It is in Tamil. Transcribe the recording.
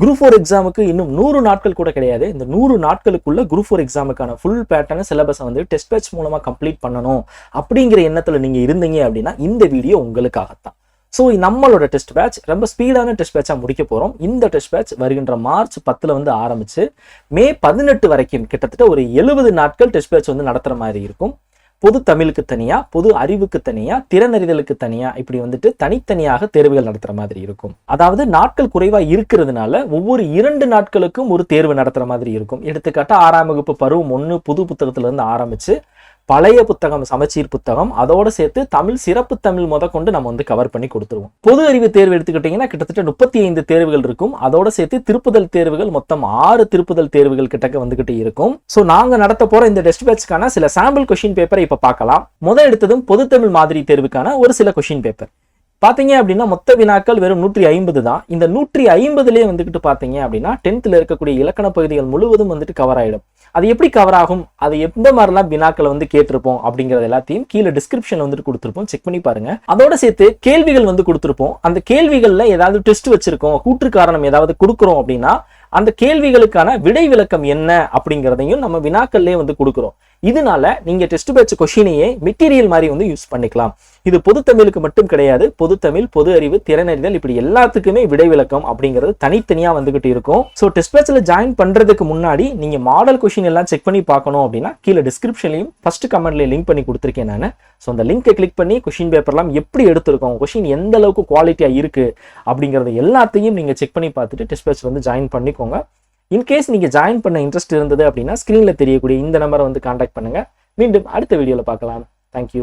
குரூப் ஃபோர் எக்ஸாமுக்கு இன்னும் நூறு நாட்கள் கூட கிடையாது. இந்த நூறு நாட்களுக்குள்ள குரூப் ஃபோர் எக்ஸாமுக்கான ஃபுல் பேட்டர்ன் சிலபஸை வந்து டெஸ்ட் பேட்ச் மூலமாக கம்ப்ளீட் பண்ணணும் அப்படிங்கிற எண்ணத்தில் நீங்க இருந்தீங்க அப்படின்னா இந்த வீடியோ உங்களுக்காகத்தான். ஸோ நம்மளோட டெஸ்ட் பேட்ச் ரொம்ப ஸ்பீடான டெஸ்ட் பேட்சாக முடிக்க போகிறோம் இந்த டெஸ்ட் பேட்ச் வருகின்ற மார்ச் பத்தில் வந்து ஆரம்பிச்சு மே பதினெட்டு வரைக்கும் கிட்டத்தட்ட ஒரு எழுபது நாட்கள் டெஸ்ட் பேட்ச் வந்து நடத்துகிற மாதிரி இருக்கும். பொது தமிழுக்கு தனியா பொது அறிவுக்கு தனியா திறனறிதலுக்கு தனியா இப்படி வந்துட்டு தனித்தனியாக தேர்வுகள் நடத்துற மாதிரி இருக்கும். அதாவது நாட்கள் குறைவா இருக்கிறதுனால ஒவ்வொரு இரண்டு நாட்களுக்கும் ஒரு தேர்வு நடத்துற மாதிரி இருக்கும். எடுத்துக்காட்டா ஆறாம் வகுப்பு பருவம் ஒன்று புது புத்தகத்துல இருந்து ஆரம்பிச்சு பழைய புத்தகம் சமச்சீர் புத்தகம் அதோட சேர்த்து தமிழ் சிறப்பு தமிழ் முத கொண்டு நம்ம வந்து கவர் பண்ணி கொடுத்துருவோம். பொது அறிவு தேர்வு எடுத்துக்கிட்டீங்கன்னா கிட்டத்தட்ட முப்பத்தி ஐந்து தேர்வுகள் இருக்கும். அதோட சேர்த்து திருப்புதல் தேர்வுகள் மொத்தம் ஆறு திருப்புதல் தேர்வுகள் கிட்டக்க வந்துகிட்டு இருக்கும். ஸோ நாங்க நடத்த போற இந்த டெஸ்ட் பேட்ச்க்கான சில சாம்பிள் கொஷின் பேப்பரை இப்ப பார்க்கலாம். முத எடுத்ததும் பொது தமிழ் மாதிரி தேர்வுக்கான ஒரு சில கொஷின் பேப்பர் பார்த்தீங்க அப்படின்னா மொத்த வினாக்கள் வெறும் நூற்றி ஐம்பது தான். இந்த நூற்றி ஐம்பதுலேயே வந்துக்கிட்டு பார்த்தீங்க அப்படின்னா டென்த்தில் இருக்கக்கூடிய இலக்கண பகுதிகள் முழுவதும் வந்துட்டு கவர் ஆகிடும் அது எப்படி கவர் ஆகும்? அது எந்த மாதிரிலாம் வினாக்களை வந்து கேட்டிருப்போம் அப்படிங்கிறது எல்லாத்தையும் கீழே டிஸ்கிரிப்ஷன் வந்துட்டு கொடுத்துருப்போம். செக் பண்ணி பாருங்க. அதோட சேர்த்து கேள்விகள் வந்து கொடுத்துருப்போம். அந்த கேள்விகளில் ஏதாவது டெஸ்ட் வச்சிருக்கோம் கூற்று காரணம் ஏதாவது கொடுக்குறோம் அப்படின்னா அந்த கேள்விகளுக்கான விடை விளக்கம் என்ன அப்படிங்கிறதையும் நம்ம வினாக்கள்லேயே வந்து கொடுக்குறோம். இதனால நீங்க டெஸ்ட் பேட்ச் கொஷினையே மெட்டீரியல் மாதிரி வந்து யூஸ் பண்ணிக்கலாம். இது பொதுத்தமிழுக்கு மட்டும் கிடையாது. பொதுத்தமிழ் பொது அறிவு திறனறிதல் இப்படி எல்லாத்துக்குமே விடை விளக்கம் அப்படிங்கிறது தனித்தனியா வந்துகிட்டு இருக்கும். ஸோ டெஸ்ட் பேட்ச்ல ஜாயின் பண்றதுக்கு முன்னாடி நீங்க மாடல் கொஷின் எல்லாம் செக் பண்ணி பார்க்கணும் அப்படின்னா கீழே டிஸ்கிரிப்ஷன்லையும் ஃபர்ஸ்ட் கமெண்ட்ல லிங்க் பண்ணி கொடுத்துருக்கேன் நான். ஸோ அந்த லிங்கை கிளிக் பண்ணி கொஷின் பேப்பர்லாம் எப்படி எடுத்திருக்கோம் கொஷின் எந்த அளவுக்கு குவாலிட்டியா இருக்கு அப்படிங்கறது எல்லாத்தையும் நீங்க செக் பண்ணி பார்த்துட்டு டெஸ்ட் பேட்ச் வந்து ஜாயின் பண்ணிக்கோங்க இன்கேஸ் நீங்க ஜாயின் பண்ண இன்ட்ரெஸ்ட் இருந்தது அப்படின்னா ஸ்க்ரீனில் தெரியக்கூடிய இந்த நம்பரை வந்து காண்டாக்ட் பண்ணுங்க. மீண்டும் அடுத்த வீடியோவில் பார்க்கலாம். தேங்க்யூ